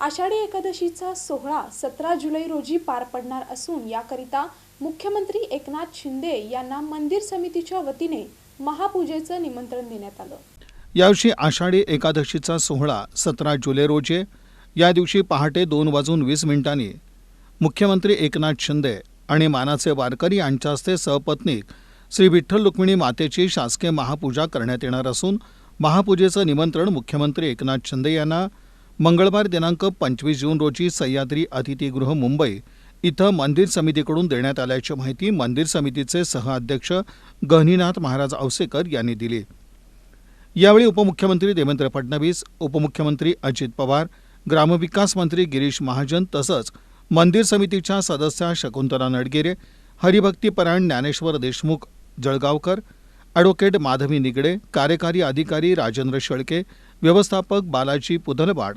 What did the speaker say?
आषाढी एकादशीचा सोहळा सतरा जुलै रोजी पार पडणार असून याकरिता मुख्यमंत्री एकनाथ शिंदे यांना मंदिर समितीच्या वतीने महापूजेचं निमंत्रण देण्यात आलं. यावर्षी आषाढी एकादशीचा सोहळा सतरा जुलै रोजी या दिवशी पहाटे दोन वाजून वीस मिनिटांनी मुख्यमंत्री एकनाथ शिंदे आणि मानाचे वारकरी यांच्या हस्ते सहपत्नीक श्री विठ्ठल रुक्मिणी मातेची शासकीय महापूजा करण्यात येणार असून महापूजेचं निमंत्रण मुख्यमंत्री एकनाथ शिंदे यांना मंगळवार दिनांक पंचवीस जून रोजी सह्याद्री अतिथीगृह मुंबई इथं मंदिर समितीकडून देण्यात आल्याची माहिती मंदिर समितीचे सहअध्यक्ष गहनीनाथ महाराज औसेकर यांनी दिली. यावेळी उपमुख्यमंत्री देवेंद्र फडणवीस उपमुख्यमंत्री अजित पवार ग्रामविकास मंत्री गिरीश महाजन तसंच मंदिर समितीच्या सदस्या शकुंतला नडगिरे हरिभक्तीपरायण ज्ञानेश्वर देशमुख जळगावकर ॲडव्होकेट माधवी निगडे कार्यकारी अधिकारी राजेंद्र शेळके व्यवस्थापक बालाजी पुदलवाड